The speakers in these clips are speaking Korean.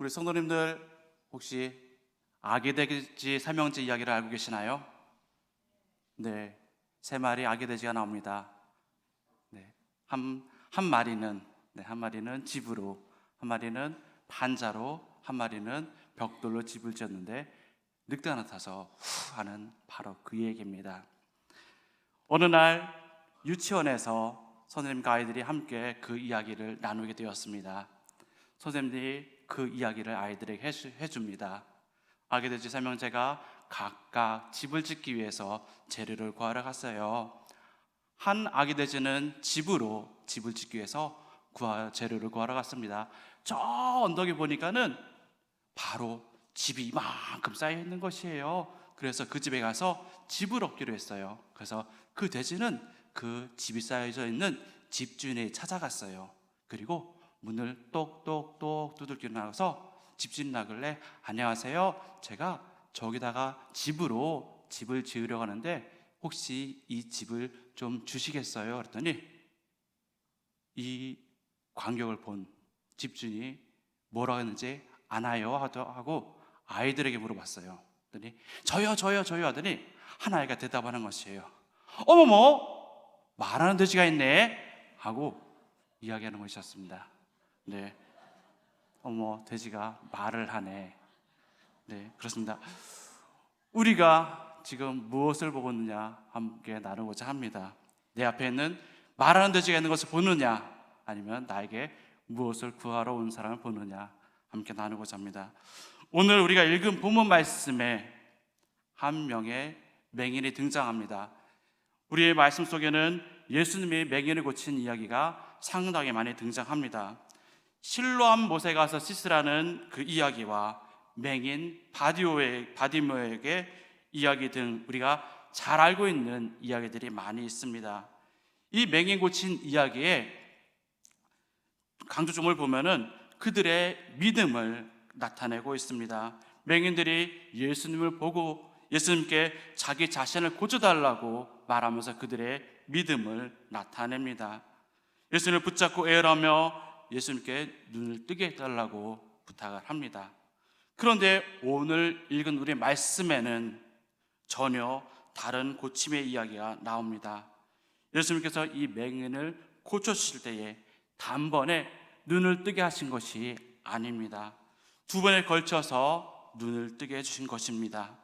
우리 성도님들 혹시 아기 돼지 삼형제 이야기를 알고 계시나요? 네, 세 마리 아기 돼지가 나옵니다. 네, 한, 한 마리는 네, 한 마리는 집으로, 한 마리는 판자로, 한 마리는 벽돌로 집을 지었는데 늑대가 나타서 후 하는 바로 그 얘기입니다. 어느 날 유치원에서 선생님과 아이들이 함께 그 이야기를 나누게 되었습니다. 선생님들이 그 이야기를 아이들에게 해줍니다. 아기 돼지 세 명제가 각각 집을 짓기 위해서 재료를 구하러 갔어요. 한 아기 돼지는 집으로 집을 짓기 위해서 구하, 재료를 구하러 갔습니다. 저 언덕에 보니까는 바로 집이 이만큼 쌓여 있는 것이에요. 그래서 그 집에 가서 집을 얻기로 했어요. 그래서 그 돼지는 그 집이 쌓여져 있는 집주인이 찾아갔어요. 그리고 문을 똑똑똑 두들겨 나가서 집주인 나길래 안녕하세요. 제가 저기다가 집으로 집을 지으려고 하는데 혹시 이 집을 좀 주시겠어요? 그랬더니 이 광경을 본 집주인이 뭐라고 했는지 아나요? 하고 아이들에게 물어봤어요. 그랬더니 저요 저요 저요 하더니 한 아이가 대답하는 것이에요. 어머머 말하는 돼지가 있네 하고 이야기하는 것이었습니다. 네. 어머 돼지가 말을 하네. 네 그렇습니다. 우리가 지금 무엇을 보고 있느냐 함께 나누고자 합니다. 내 앞에 있는 말하는 돼지가 있는 것을 보느냐 아니면 나에게 무엇을 구하러 온 사람을 보느냐 함께 나누고자 합니다. 오늘 우리가 읽은 본문 말씀에 한 명의 맹인이 등장합니다. 우리의 말씀 속에는 예수님이 맹인을 고친 이야기가 상당히 많이 등장합니다. 실로암 못에 가서 씻으라는 그 이야기와 맹인 바디오의 바디모에게 이야기 등 우리가 잘 알고 있는 이야기들이 많이 있습니다. 이 맹인 고친 이야기에 강조점을 보면은 그들의 믿음을 나타내고 있습니다. 맹인들이 예수님을 보고 예수님께 자기 자신을 고쳐달라고 말하면서 그들의 믿음을 나타냅니다. 예수님을 붙잡고 애열하며 예수님께 눈을 뜨게 해달라고 부탁을 합니다. 그런데 오늘 읽은 우리 말씀에는 전혀 다른 고침의 이야기가 나옵니다. 예수님께서 이 맹인을 고쳐주실 때에 단번에 눈을 뜨게 하신 것이 아닙니다. 두 번에 걸쳐서 눈을 뜨게 해주신 것입니다.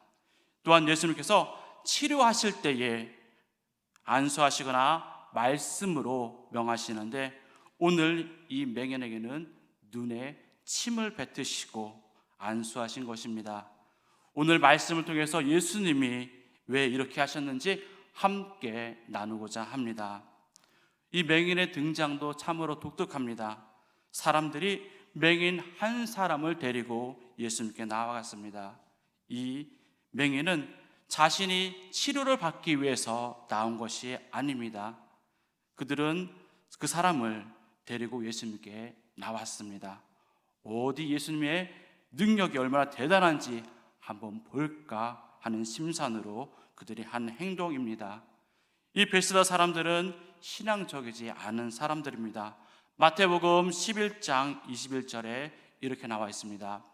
또한 예수님께서 치료하실 때에 안수하시거나 말씀으로 명하시는데 오늘 이 맹인에게는 눈에 침을 뱉으시고 안수하신 것입니다. 오늘 말씀을 통해서 예수님이 왜 이렇게 하셨는지 함께 나누고자 합니다. 이 맹인의 등장도 참으로 독특합니다. 사람들이 맹인 한 사람을 데리고 예수님께 나와갔습니다. 이 맹인은 자신이 치료를 받기 위해서 나온 것이 아닙니다. 그들은 그 사람을 데리고 예수님께 나왔습니다. 어디 예수님의 능력이 얼마나 대단한지 한번 볼까 하는 심산으로 그들이 한 행동입니다. 이 베스다 사람들은 신앙적이지 않은 사람들입니다. 마태복음 11장 21절에 이렇게 나와 있습니다.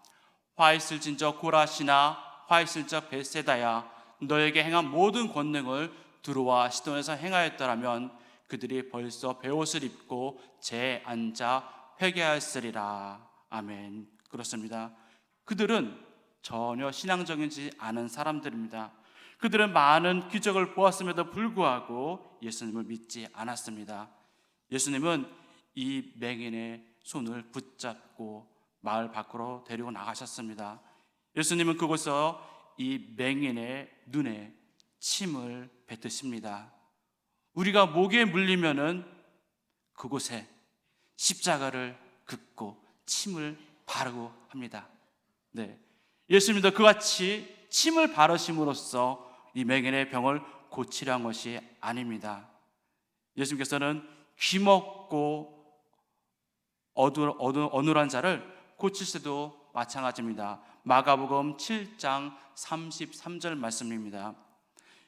화 있을진저 고라시나 화 있을저 베세다야 너에게 행한 모든 권능을 두루와 시돈에서 행하였더라면 그들이 벌써 베옷을 입고 제 앉아 회개하였으리라. 아멘. 그렇습니다. 그들은 전혀 신앙적이지 않은 사람들입니다. 그들은 많은 기적을 보았음에도 불구하고 예수님을 믿지 않았습니다. 예수님은 이 맹인의 손을 붙잡고 마을 밖으로 데리고 나가셨습니다. 예수님은 그곳에서 이 맹인의 눈에 침을 뱉으십니다. 우리가 목에 물리면은 그곳에 십자가를 긋고 침을 바르고 합니다. 네. 예수님도 그같이 침을 바르심으로써 이 맹인의 병을 고치려 한 것이 아닙니다. 예수님께서는 귀 먹고 어두, 어두, 어눌한 자를 고칠 때도 마찬가지입니다. 마가복음 7장 33절 말씀입니다.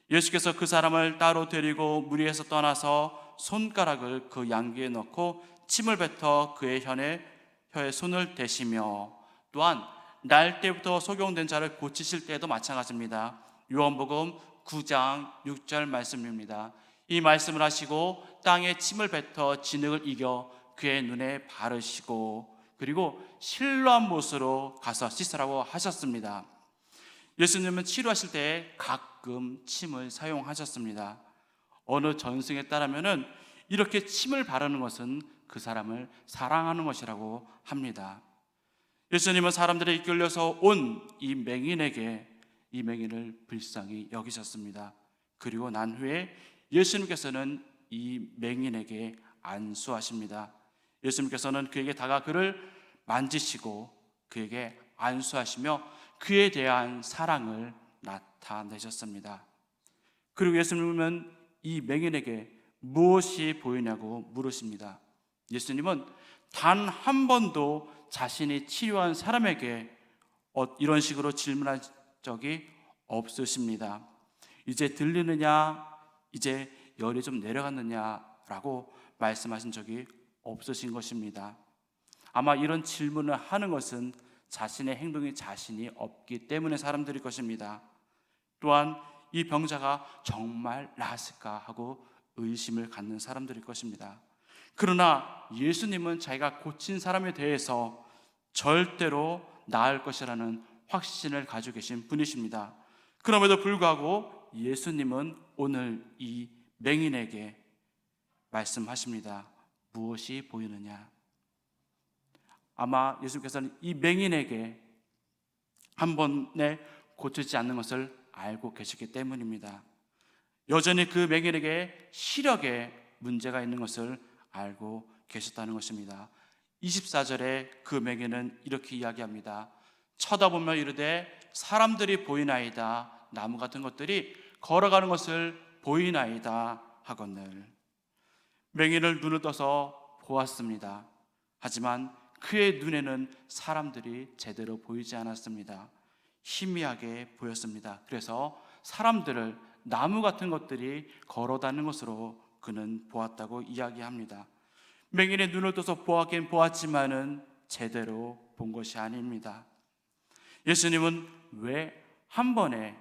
예수께서 그 사람을 따로 데리고 무리에서 떠나서 손가락을 그 양귀에 넣고 침을 뱉어 그의 혀에 혀에 손을 대시며 또한 날 때부터 소경된 자를 고치실 때도 마찬가지입니다. 요한복음 9장 6절 말씀입니다. 이 말씀을 하시고 땅에 침을 뱉어 진흙을 이겨 그의 눈에 바르시고 그리고 실로한 못으로 가서 씻으라고 하셨습니다. 예수님은 치료하실 때 가끔 침을 사용하셨습니다. 어느 전승에 따르면은 이렇게 침을 바르는 것은 그 사람을 사랑하는 것이라고 합니다. 예수님은 사람들이 이끌려서 온 이 맹인에게 이 맹인을 불쌍히 여기셨습니다. 그리고 난 후에 예수님께서는 이 맹인에게 안수하십니다. 예수님께서는 그에게 다가 그를 만지시고 그에게 안수하시며 그에 대한 사랑을 나타내셨습니다. 그리고 예수님은 이 맹인에게 무엇이 보이냐고 물으십니다. 예수님은 단 한 번도 자신이 치료한 사람에게 어, 이런 식으로 질문한 적이 없으십니다. 이제 들리느냐, 이제 열이 좀 내려갔느냐라고 말씀하신 적이 없으신 것입니다. 아마 이런 질문을 하는 것은 자신의 행동이 자신이 없기 때문에 사람들일 것입니다. 또한 이 병자가 정말 나았을까 하고 의심을 갖는 사람들일 것입니다. 그러나 예수님은 자기가 고친 사람에 대해서 절대로 나을 것이라는 확신을 가지고 계신 분이십니다. 그럼에도 불구하고 예수님은 오늘 이 맹인에게 말씀하십니다. 무엇이 보이느냐? 아마 예수님께서는 이 맹인에게 한 번에 고치지 않는 것을 알고 계시기 때문입니다. 여전히 그 맹인에게 시력에 문제가 있는 것을 알고 계셨다는 것입니다. 24절에 그 맹인은 이렇게 이야기합니다. 쳐다보며 이르되 사람들이 보이나이다. 나무 같은 것들이 걸어가는 것을 보이나이다 하거늘. 맹인을 눈을 떠서 보았습니다. 하지만 그의 눈에는 사람들이 제대로 보이지 않았습니다. 희미하게 보였습니다. 그래서 사람들을 나무 같은 것들이 걸어다니는 것으로 그는 보았다고 이야기합니다. 맹인의 눈을 떠서 보았긴 보았지만은 제대로 본 것이 아닙니다. 예수님은 왜 한 번에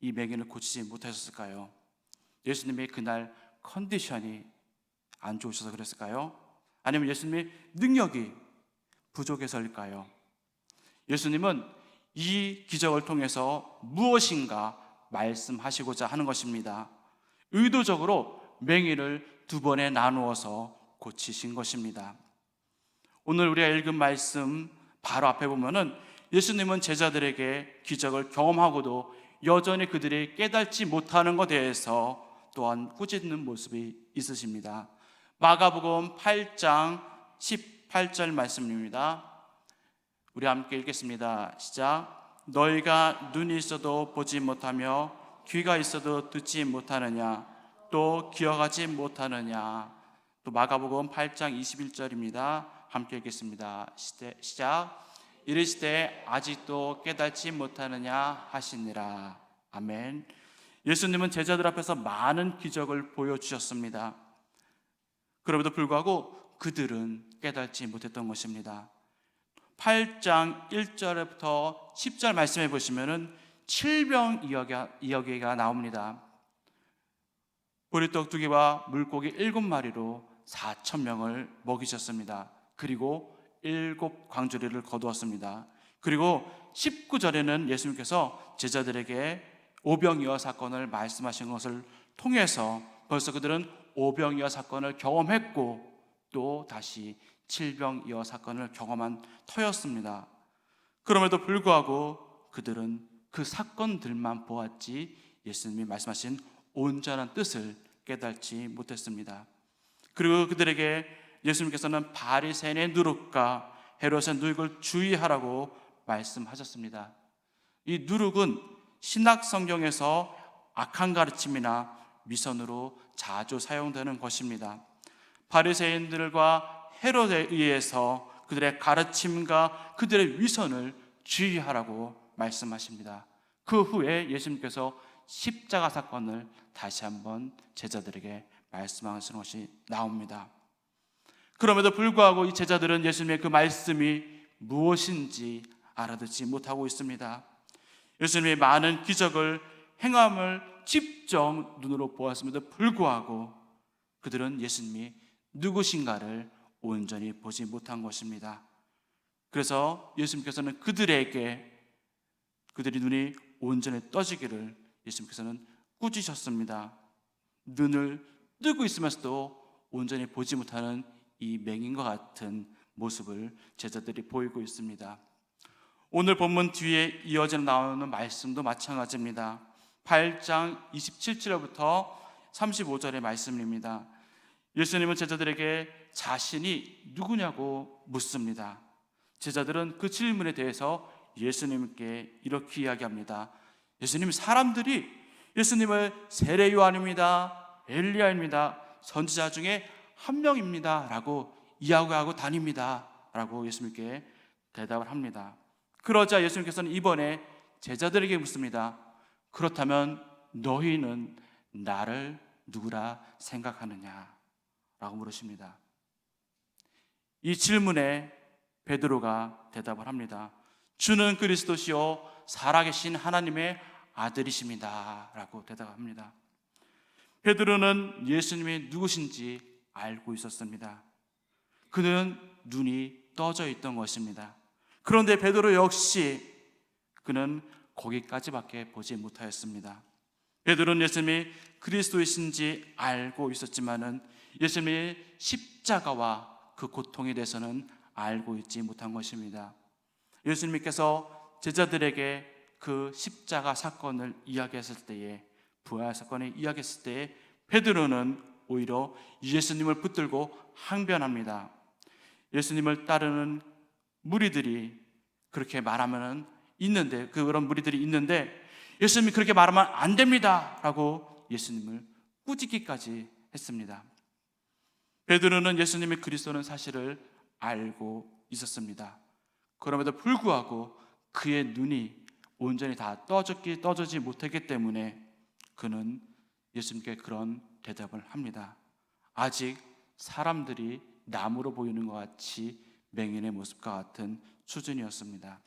이 맹인을 고치지 못하셨을까요? 예수님의 그날 컨디션이 안 좋으셔서 그랬을까요? 아니면 예수님의 능력이 부족해서일까요? 예수님은 이 기적을 통해서 무엇인가 말씀하시고자 하는 것입니다. 의도적으로 맹인을 두 번에 나누어서 고치신 것입니다. 오늘 우리가 읽은 말씀 바로 앞에 보면은 예수님은 제자들에게 기적을 경험하고도 여전히 그들이 깨닫지 못하는 것에 대해서 또한 꾸짖는 모습이 있으십니다. 마가복음 8장 18절 말씀입니다. 우리 함께 읽겠습니다. 시작. 너희가 눈이 있어도 보지 못하며 귀가 있어도 듣지 못하느냐 또 기억하지 못하느냐 또 마가복음 8장 21절입니다. 함께 읽겠습니다. 시작. 이르시되 아직도 깨닫지 못하느냐 하시니라. 아멘. 예수님은 제자들 앞에서 많은 기적을 보여주셨습니다. 그럼에도 불구하고 그들은 깨닫지 못했던 것입니다. 8장 1절부터 10절 말씀해 보시면은 칠병 이야기가 나옵니다. 보리떡 두 개와 물고기 일곱 마리로 4천 명을 먹이셨습니다. 그리고 일곱 광주리를 거두었습니다. 그리고 19절에는 예수님께서 제자들에게 오병이어 사건을 말씀하신 것을 통해서 벌써 그들은 오병이어 사건을 경험했고 또 다시 칠병이어 사건을 경험한 터였습니다. 그럼에도 불구하고 그들은 그 사건들만 보았지 예수님이 말씀하신 온전한 뜻을 깨닫지 못했습니다. 그리고 그들에게 예수님께서는 바리새인의 누룩과 헤롯의 누룩을 주의하라고 말씀하셨습니다. 이 누룩은 신학 성경에서 악한 가르침이나 미선으로 자주 사용되는 것입니다. 바리새인들과 헤롯에 의해서 그들의 가르침과 그들의 위선을 주의하라고 말씀하십니다. 그 후에 예수님께서 십자가 사건을 다시 한번 제자들에게 말씀하시는 것이 나옵니다. 그럼에도 불구하고 이 제자들은 예수님의 그 말씀이 무엇인지 알아듣지 못하고 있습니다. 예수님의 많은 기적을 행함을 직접 눈으로 보았음에도 불구하고 그들은 예수님이 누구신가를 온전히 보지 못한 것입니다. 그래서 예수님께서는 그들에게 그들이 눈이 온전히 떠지기를 예수님께서는 꾸짖으셨습니다. 눈을 뜨고 있으면서도 온전히 보지 못하는 이 맹인과 같은 모습을 제자들이 보이고 있습니다. 오늘 본문 뒤에 이어져 나오는 말씀도 마찬가지입니다. 8장 27절부터 35절의 말씀입니다. 예수님은 제자들에게 자신이 누구냐고 묻습니다. 제자들은 그 질문에 대해서 예수님께 이렇게 이야기합니다. 예수님 사람들이 예수님을 세례 요한입니다. 엘리야입니다. 선지자 중에 한 명입니다라고 이야기하고 다닙니다라고 예수님께 대답을 합니다. 그러자 예수님께서는 이번에 제자들에게 묻습니다. 그렇다면 너희는 나를 누구라 생각하느냐? 라고 물으십니다. 이 질문에 베드로가 대답을 합니다. 주는 그리스도시요 살아계신 하나님의 아들이십니다. 라고 대답합니다. 베드로는 예수님이 누구신지 알고 있었습니다. 그는 눈이 떠져 있던 것입니다. 그런데 베드로 역시 그는 거기까지밖에 보지 못하였습니다. 베드로는 예수님이 그리스도이신지 알고 있었지만은 예수님의 십자가와 그 고통에 대해서는 알고 있지 못한 것입니다. 예수님께서 제자들에게 그 십자가 사건을 이야기했을 때에 부활 사건을 이야기했을 때에 베드로는 오히려 예수님을 붙들고 항변합니다. 예수님을 따르는 무리들이 그렇게 말하면은 있는데 그런 무리들이 있는데 예수님이 그렇게 말하면 안 됩니다 라고 예수님을 꾸짖기까지 했습니다. 베드로는 예수님의 그리스도는 사실을 알고 있었습니다. 그럼에도 불구하고 그의 눈이 온전히 다 떠졌기 떠지지 못했기 때문에 그는 예수님께 그런 대답을 합니다. 아직 사람들이 나무로 보이는 것 같이 맹인의 모습과 같은 수준이었습니다.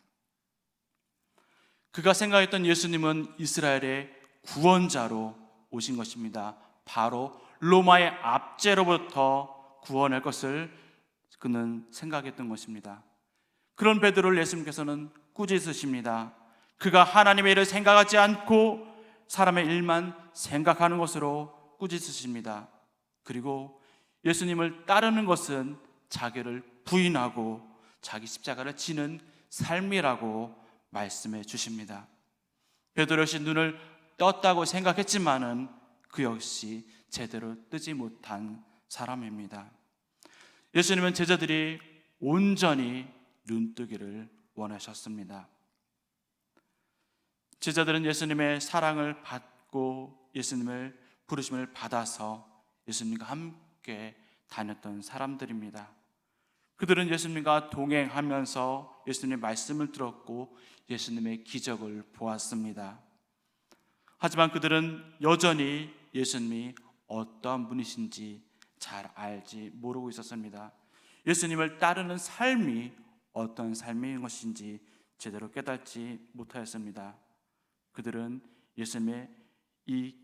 그가 생각했던 예수님은 이스라엘의 구원자로 오신 것입니다. 바로 로마의 압제로부터 구원할 것을 그는 생각했던 것입니다. 그런 베드로를 예수님께서는 꾸짖으십니다. 그가 하나님의 일을 생각하지 않고 사람의 일만 생각하는 것으로 꾸짖으십니다. 그리고 예수님을 따르는 것은 자기를 부인하고 자기 십자가를 지는 삶이라고 말씀해 주십니다. 베드로 역시 눈을 떴다고 생각했지만은 그 역시 제대로 뜨지 못한 사람입니다. 예수님은 제자들이 온전히 눈뜨기를 원하셨습니다. 제자들은 예수님의 사랑을 받고 예수님을 부르심을 받아서 예수님과 함께 다녔던 사람들입니다. 그들은 예수님과 동행하면서 예수님의 말씀을 들었고 예수님의 기적을 보았습니다. 하지만 그들은 여전히 예수님이 어떠한 분이신지 잘 알지 모르고 있었습니다. 예수님을 따르는 삶이 어떤 삶인 것인지 제대로 깨닫지 못하였습니다. 그들은 예수님의 이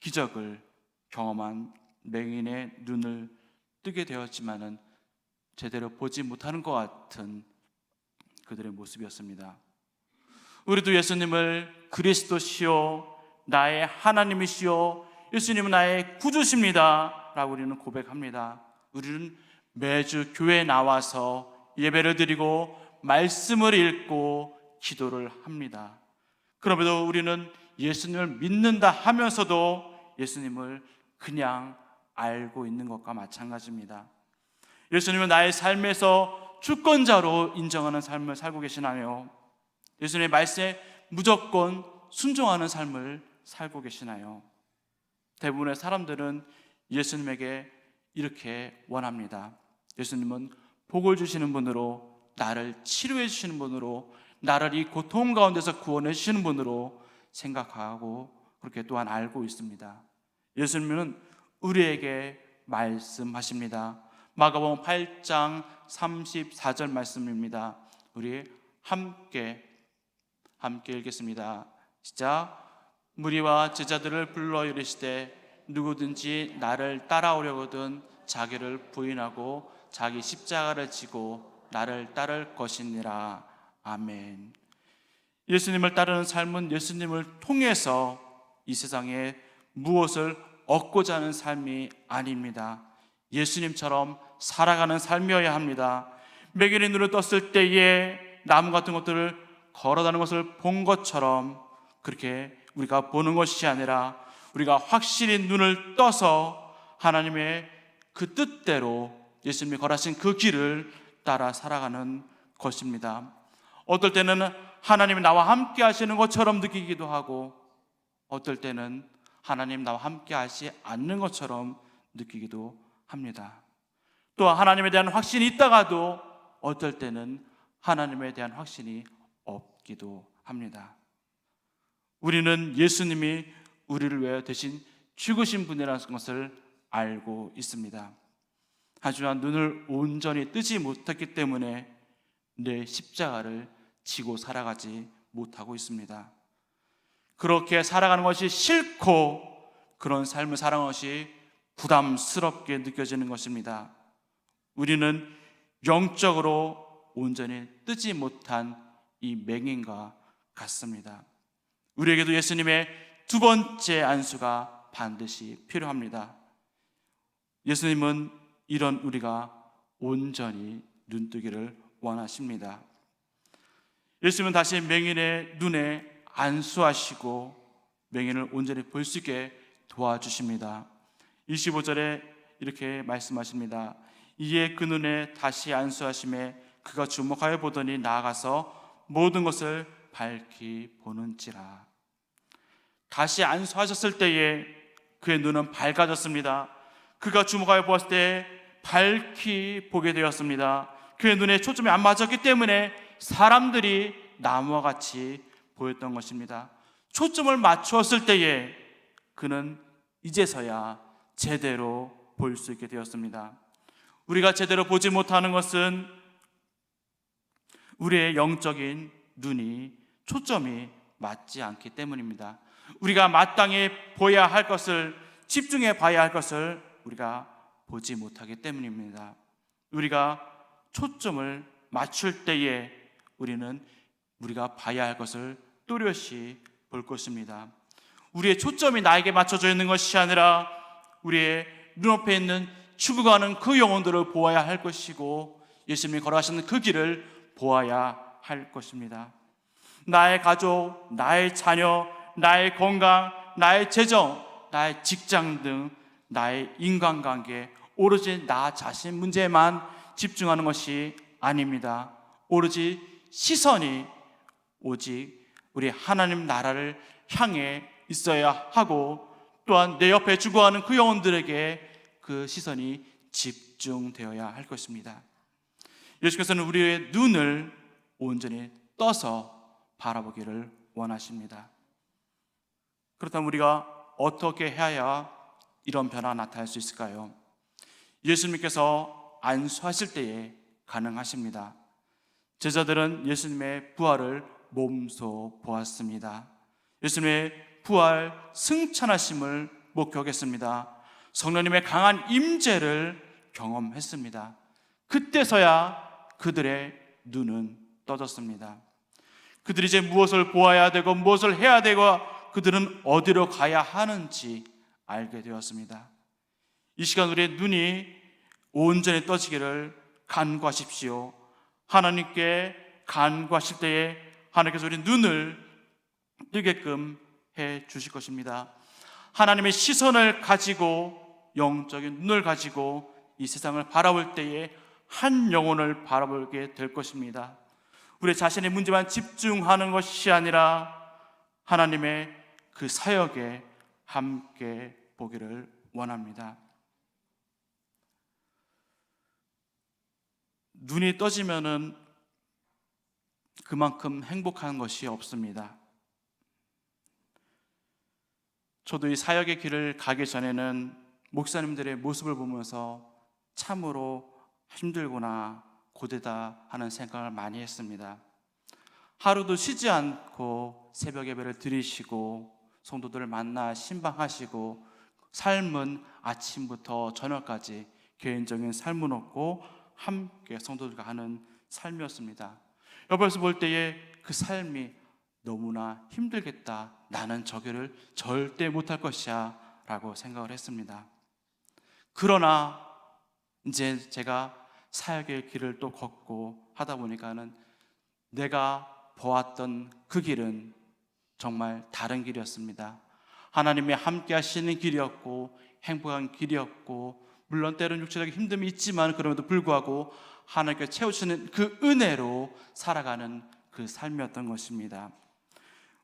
기적을 경험한 맹인의 눈을 뜨게 되었지만은 제대로 보지 못하는 것 같은 그들의 모습이었습니다. 우리도 예수님을 그리스도시요 나의 하나님이시요 예수님은 나의 구주십니다. 라고 우리는 고백합니다. 우리는 매주 교회에 나와서 예배를 드리고 말씀을 읽고 기도를 합니다. 그럼에도 우리는 예수님을 믿는다 하면서도 예수님을 그냥 알고 있는 것과 마찬가지입니다. 예수님은 나의 삶에서 주권자로 인정하는 삶을 살고 계시나요? 예수님의 말씀에 무조건 순종하는 삶을 살고 계시나요? 대부분의 사람들은 예수님에게 이렇게 원합니다. 예수님은 복을 주시는 분으로 나를 치료해 주시는 분으로 나를 이 고통 가운데서 구원해 주시는 분으로 생각하고 그렇게 또한 알고 있습니다. 예수님은 우리에게 말씀하십니다. 마가복음 8장 34절 말씀입니다. 우리 함께 함께 읽겠습니다. 시작. 무리와 제자들을 불러 이르시되 누구든지 나를 따라오려거든 자기를 부인하고 자기 십자가를 지고 나를 따를 것이니라. 아멘. 예수님을 따르는 삶은 예수님을 통해서 이 세상에 무엇을 얻고자 하는 삶이 아닙니다. 예수님처럼 살아가는 삶이어야 합니다. 매일의 눈을 떴을 때에 나무 같은 것들을 걸어다는 것을 본 것처럼 그렇게 우리가 보는 것이 아니라 우리가 확실히 눈을 떠서 하나님의 그 뜻대로 예수님이 걸으신 그 길을 따라 살아가는 것입니다. 어떨 때는 하나님이 나와 함께 하시는 것처럼 느끼기도 하고 어떨 때는 하나님 나와 함께 하지 않는 것처럼 느끼기도 합니다. 또 하나님에 대한 확신이 있다가도 어떨 때는 하나님에 대한 확신이 없기도 합니다. 우리는 예수님이 우리를 위해 대신 죽으신 분이라는 것을 알고 있습니다. 하지만 눈을 온전히 뜨지 못했기 때문에 내 십자가를 지고 살아가지 못하고 있습니다. 그렇게 살아가는 것이 싫고 그런 삶을 살아가는 것이 부담스럽게 느껴지는 것입니다. 우리는 영적으로 온전히 뜨지 못한 이 맹인과 같습니다. 우리에게도 예수님의 두 번째 안수가 반드시 필요합니다. 예수님은 이런 우리가 온전히 눈뜨기를 원하십니다. 예수님은 다시 맹인의 눈에 안수하시고 맹인을 온전히 볼 수 있게 도와주십니다. 25절에 이렇게 말씀하십니다. 이에 그 눈에 다시 안수하심에 그가 주목하여 보더니 나아가서 모든 것을 밝히 보는지라. 다시 안수하셨을 때에 그의 눈은 밝아졌습니다. 그가 주목하여 보았을 때 밝히 보게 되었습니다. 그의 눈에 초점이 안 맞았기 때문에 사람들이 나무와 같이 보였던 것입니다. 초점을 맞추었을 때에 그는 이제서야 제대로 볼 수 있게 되었습니다. 우리가 제대로 보지 못하는 것은 우리의 영적인 눈이 초점이 맞지 않기 때문입니다. 우리가 마땅히 보야 할 것을 집중해 봐야 할 것을 우리가 보지 못하기 때문입니다. 우리가 초점을 맞출 때에 우리는 우리가 봐야 할 것을 또렷이 볼 것입니다. 우리의 초점이 나에게 맞춰져 있는 것이 아니라 우리의 눈앞에 있는 죽어가는 그 영혼들을 보아야 할 것이고 예수님이 걸어가시는 그 길을 보아야 할 것입니다. 나의 가족, 나의 자녀, 나의 건강, 나의 재정, 나의 직장 등 나의 인간관계, 오로지 나 자신 문제만 집중하는 것이 아닙니다. 오로지 시선이 오직 우리 하나님 나라를 향해 있어야 하고 또한 내 옆에 죽어가는 그 영혼들에게 그 시선이 집중되어야 할 것입니다. 예수께서는 우리의 눈을 온전히 떠서 바라보기를 원하십니다. 그렇다면 우리가 어떻게 해야 이런 변화가 나타날 수 있을까요? 예수님께서 안수하실 때에 가능하십니다. 제자들은 예수님의 부활을 몸소 보았습니다. 예수님의 부활 승천하심을 목격했습니다. 성령님의 강한 임재를 경험했습니다. 그때서야 그들의 눈은 떠졌습니다. 그들이 이제 무엇을 보아야 되고 무엇을 해야 되고 그들은 어디로 가야 하는지 알게 되었습니다. 이 시간 우리의 눈이 온전히 떠지기를 간구하십시오. 하나님께 간구하실 때에 하나님께서 우리 눈을 뜨게끔 해 주실 것입니다. 하나님의 시선을 가지고 영적인 눈을 가지고 이 세상을 바라볼 때에 한 영혼을 바라보게 될 것입니다. 우리 자신의 문제만 집중하는 것이 아니라 하나님의 그 사역에 함께 보기를 원합니다. 눈이 떠지면은 그만큼 행복한 것이 없습니다. 저도 이 사역의 길을 가기 전에는 목사님들의 모습을 보면서 참으로 힘들구나, 고되다 하는 생각을 많이 했습니다. 하루도 쉬지 않고 새벽 예배를 드리시고 성도들을 만나 신방하시고 삶은 아침부터 저녁까지 개인적인 삶은 없고 함께 성도들과 하는 삶이었습니다. 옆에서 볼 때에 그 삶이 너무나 힘들겠다. 나는 저기를 절대 못할 것이야. 라고 생각을 했습니다. 그러나 이제 제가 사역의 길을 또 걷고 하다 보니까는 내가 보았던 그 길은 정말 다른 길이었습니다. 하나님이 함께 하시는 길이었고 행복한 길이었고 물론 때로는 육체적인 힘듦이 있지만 그럼에도 불구하고 하나님께 채우시는 그 은혜로 살아가는 그 삶이었던 것입니다.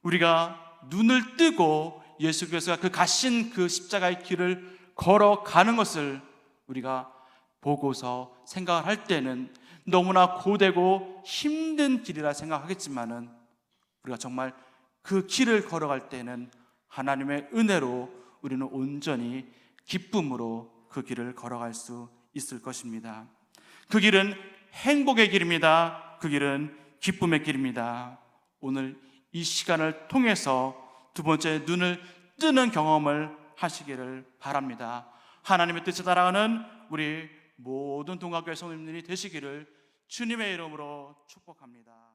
우리가 눈을 뜨고 예수께서 그 가신 그 십자가의 길을 걸어가는 것을 우리가 보고서 생각을 할 때는 너무나 고되고 힘든 길이라 생각하겠지만은 우리가 정말 그 길을 걸어갈 때는 하나님의 은혜로 우리는 온전히 기쁨으로 그 길을 걸어갈 수 있을 것입니다. 그 길은 행복의 길입니다. 그 길은 기쁨의 길입니다. 오늘 이 시간을 통해서 두 번째 눈을 뜨는 경험을 하시기를 바랍니다. 하나님의 뜻에 따라가는 우리 모든 동학교회 성도님들이 되시기를 주님의 이름으로 축복합니다.